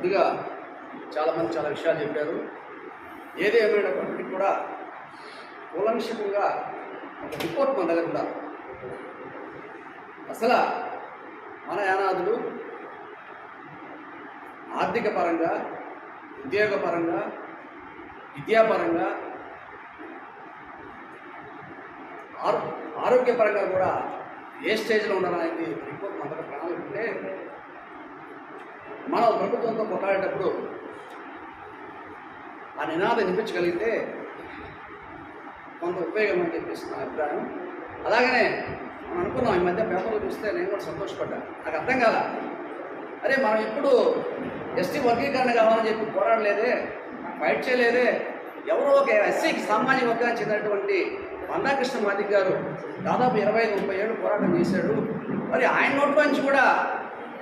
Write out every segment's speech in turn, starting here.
ముందుగా చాలామంది చాలా విషయాలు చెప్పారు. ఏది ఏమైనప్పటికీ కూడా కూలంకషంగా ఒక రిపోర్ట్ మన దగ్గర ఉండాలి. అసలు మన యానాదులు ఆర్థిక పరంగా ఉద్యోగపరంగా విద్యాపరంగా ఆరో ఆరోగ్యపరంగా కూడా ఏ స్టేజ్లో ఉండాలనేది రిపోర్ట్ మన దగ్గర ప్రణాళిక ఉంటే మనం ప్రభుత్వంతో కొట్లాడేటప్పుడు ఆ నినాదం వినిపించగలిగితే కొంత ఉపయోగం అని చెప్పేసి నా అభిప్రాయం. అలాగనే మనం అనుకున్నాం ఈ మధ్య పేపర్లు చూస్తే నేను కూడా సంతోషపడ్డాను నాకు అర్థం కాల. అరే మనం ఇప్పుడు ఎస్టీ వర్గీకరణ కావాలని చెప్పి పోరాడలేదే ఫైట్ చేయలేదే. ఎవరో ఒక ఎస్సీకి సామాన్య వర్గానికి చెందినటువంటి మందాకృష్ణ మాదిక్ గారు దాదాపు ఇరవై ఐదు ముప్పై ఏళ్ళు పోరాటం చేశాడు. మరి ఆయన నోట్లోంచి కూడా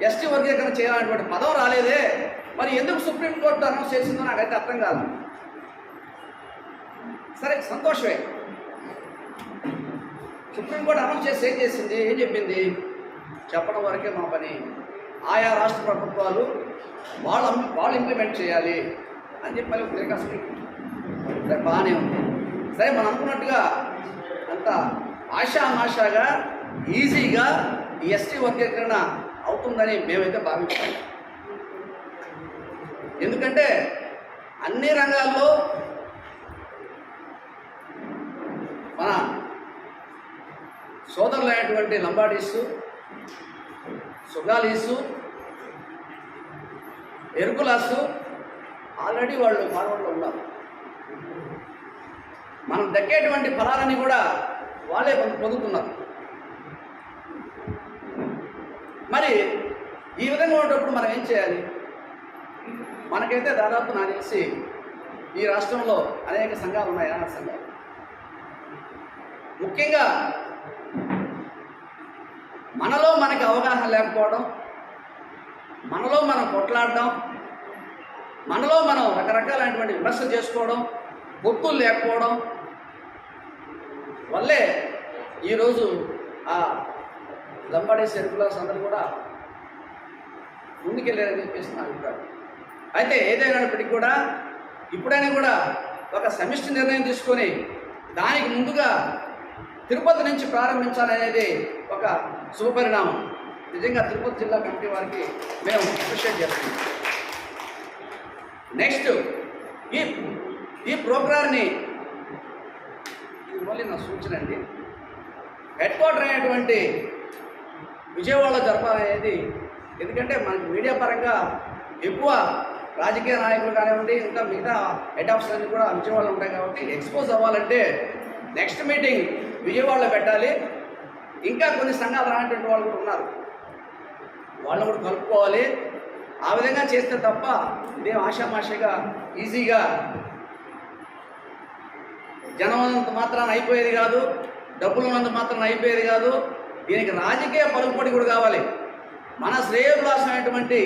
ఎస్టీ వర్గీకరణ చేయాలనేటువంటి పదం రాలేదే. మరి ఎందుకు సుప్రీంకోర్టు అనౌన్స్ చేసిందో నాకైతే అర్థం కాదు. సరే సంతోషమే. సుప్రీంకోర్టు అనౌన్స్ చేసి ఏం చేసింది? ఏం చెప్పింది? చెప్పడం వరకే మా పని. ఆయా రాష్ట్ర ప్రభుత్వాలు వాళ్ళు వాళ్ళు ఇంప్లిమెంట్ చేయాలి అని చెప్పి మళ్ళీ దరఖాస్తు సరే బాగానే ఉంది. సరే మనం అనుకున్నట్టుగా అంత ఆశామాషాగా ఈజీగా ఈ ఎస్టీ వర్గీకరణ అవుతుందని మేమైతే భావిస్తాం ఎందుకంటే అన్ని రంగాల్లో మన సోదరులైనటువంటి లంబాడీసు సుగాలీసు ఎరుకులాసు ఆల్రెడీ వాళ్ళు ఫార్వర్డ్లో ఉన్నారు. మనం దక్కేటువంటి ఫలాలని కూడా వాళ్ళే పొందుతున్నారు. మరి ఈ విధంగా ఉన్నప్పుడు మనం ఏం చేయాలి? మనకైతే దాదాపు నాకు తెలిసి ఈ రాష్ట్రంలో అనేక సంఘాలు ఉన్నాయి అనాథ సంఘాలు. ముఖ్యంగా మనలో మనకి అవగాహన లేకపోవడం మనలో మనం కొట్లాడడం మనలో మనం రకరకాలైనటువంటి విమర్శలు చేసుకోవడం పొత్తులు లేకపోవడం వల్లే ఈరోజు ఆ లంబాడీ సెరుకులాస్ అందరూ కూడా ముందుకెళ్ళారని చెప్పేసి నా అభిప్రాయం. అయితే ఏదైనప్పటికీ కూడా ఇప్పుడైనా కూడా ఒక సమిష్టి నిర్ణయం తీసుకొని దానికి ముందుగా తిరుపతి నుంచి ప్రారంభించాలనేది ఒక శుభపరిణామం నిజంగా తిరుపతి జిల్లా కమిటీ వారికి మేము అప్రిషియేట్ చేస్తున్నాం. నెక్స్ట్ ఈ ఈ ప్రోగ్రామ్ని ఇది మళ్ళీ నా సూచన అండి. హెడ్ క్వార్టర్ అయినటువంటి విజయవాడలో జరపాలనేది ఎందుకంటే మనకి మీడియా పరంగా ఎక్కువ రాజకీయ నాయకులు కానివ్వండి ఇంకా మిగతా హెడ్ ఆఫీసర్ అన్ని కూడా విజయవాడలో ఉంటాయి కాబట్టి ఎక్స్పోజ్ అవ్వాలంటే నెక్స్ట్ మీటింగ్ విజయవాడలో పెట్టాలి. ఇంకా కొన్ని సంఘాలు రానటువంటి వాళ్ళు కూడా ఉన్నారు. వాళ్ళు కూడా కలుపుకోవాలి. ఆ విధంగా చేస్తే తప్ప ఇదేం ఆషామాషగా ఈజీగా జనం ఉన్నంత మాత్రాన అయిపోయేది కాదు. డబ్బులు ఉన్నంత మాత్రాన అయిపోయేది కాదు. దీనికి రాజకీయ పలుకుబడి కూడా కావాలి. మన శ్రేయోభిలాసమైనటువంటి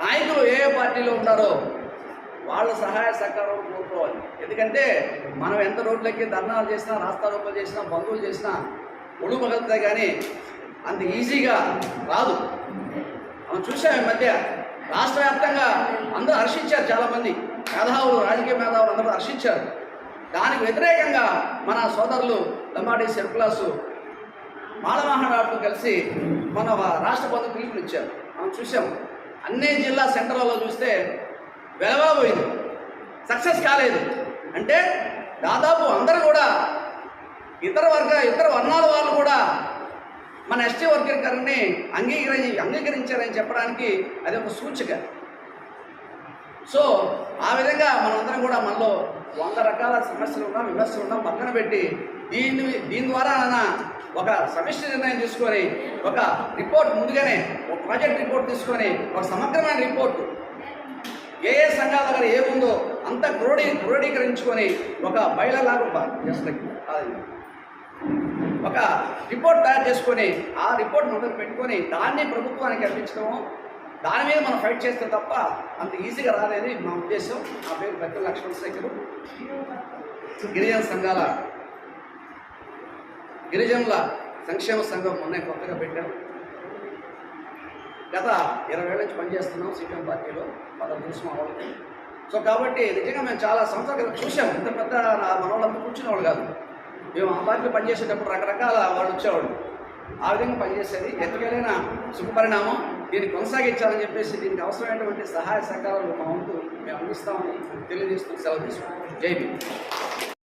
నాయకులు ఏ ఏ పార్టీలో ఉన్నారో వాళ్ళ సహాయ సహకారం కోరుకోవాలి ఎందుకంటే మనం ఎంత రోడ్లకి ధర్నాలు చేసినా రాస్తారోపలు చేసినా బంధువులు చేసినా ఒడు పగలుతాయి కానీ అంత ఈజీగా రాదు. మనం చూసాం ఈ మధ్య రాష్ట్ర వ్యాప్తంగా అందరూ హర్షించారు చాలామంది. మేధావులు రాజకీయ మేధావులు అందరూ హర్షించారు. దానికి వ్యతిరేకంగా మన సోదరులు లంబాడి సెర్కులాసు మాలమహారాడుతో కలిసి మన రాష్ట్ర బంధు పిలుపునిచ్చారు మనం చూసాం అన్ని జిల్లా సెంటర్లలో చూస్తే వెలవబోయింది సక్సెస్ కాలేదు. అంటే దాదాపు అందరూ కూడా ఇతర వర్గ ఇతర వర్ణాల వాళ్ళు కూడా మన ఎస్టీ వర్గీకరణని అంగీకరించి అంగీకరించారని చెప్పడానికి అది ఒక సూచిక. సో ఆ విధంగా మనందరం కూడా మనలో వంద రకాల సమస్యలు ఉన్నా విమర్శలు ఉన్నా పక్కన పెట్టి దీన్ని దీని ద్వారా ఆయన ఒక సమిష్టి నిర్ణయం తీసుకొని ఒక రిపోర్ట్ ముందుగానే ఒక ప్రాజెక్ట్ రిపోర్ట్ తీసుకొని ఒక సమగ్రమైన రిపోర్ట్ ఏ ఏ సంఘాల దగ్గర ఏముందో అంత క్రోడీ క్రోడీకరించుకొని ఒక బయలలాగా చేస్తాయి ఒక రిపోర్ట్ తయారు చేసుకొని ఆ రిపోర్ట్ మొదలు పెట్టుకొని దాన్ని ప్రభుత్వానికి అందించడము దాని మీద మనం ఫైట్ చేస్తే తప్ప అంత ఈజీగా రాదని మా ఉద్దేశం. నా పేరు పెద్ద లక్ష్మణ శేఖరు గిరిజన సంఘాల గిరిజనుల సంక్షేమ సంఘం మొన్న కొత్తగా పెట్టాం. గత ఇరవై ఏళ్ళ నుంచి పనిచేస్తున్నాం సీపీఎం పార్టీలో వాళ్ళ తెలుసు వాళ్ళకి. సో కాబట్టి నిజంగా మేము చాలా సంవత్సరాల క్రితం చూసాం ఇంత పెద్ద నా- మన వాళ్ళంతా కాదు. మేము ఆ పార్టీలో పనిచేసేటప్పుడు రకరకాల వాళ్ళు వచ్చేవాళ్ళు. ఆ విధంగా పనిచేసేది. ఎత్తుకెళ్ళిన శుభపరిణామం దీన్ని కొనసాగించాలని చెప్పేసి దీనికి అవసరమైనటువంటి సహాయ సహకారాలు మా వంతు మేము అందిస్తామని తెలియజేస్తూ సెలవు తీసుకుంటాం జై భీమ్